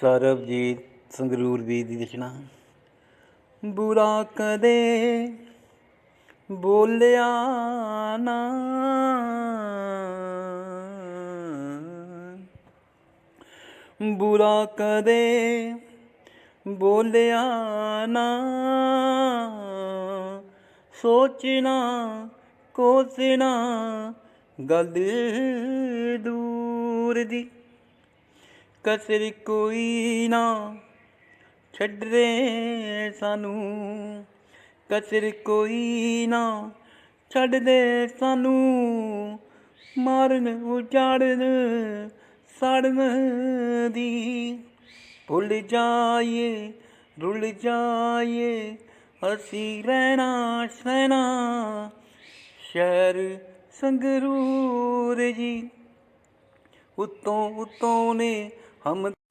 ਸਰਬਜੀਤ ਸੰਗਰੂਰ ਵੀ ਦੀ ਰਚਨਾ। ਬੁਰਾ ਕਦੇ ਬੋਲਿਆ ਨਾ। ਬੁਰਾ ਕਦੇ ਬੋਲਿਆ ਨਾ। ਸੋਚਣਾ, ਕੋਸਣਾ ਗੱਲ ਦੂਰ ਦੀ। ਕਸਰ ਕੋਈ ਨਾ ਛੱਡਦੇ ਸਾਨੂੰ। ਕਸਰ ਕੋਈ ਨਾ ਛੱਡਦੇ ਸਾਨੂੰ। ਮਾਰਨ ਉਜਾੜਨ, ਸਾੜਨ ਦੀ ਭੁੱਲ ਜਾਈਏ, ਰੁੱਲ ਜਾਈਏ। ਅਸੀਂ ਰਹਿਣਾ ਸਹਿਣਾ ਸ਼ਹਿਰ ਸੰਗਰੂਰ ਜੀ। ਉਤੋਂ ਉਤੋਂ ਨੇ محمد.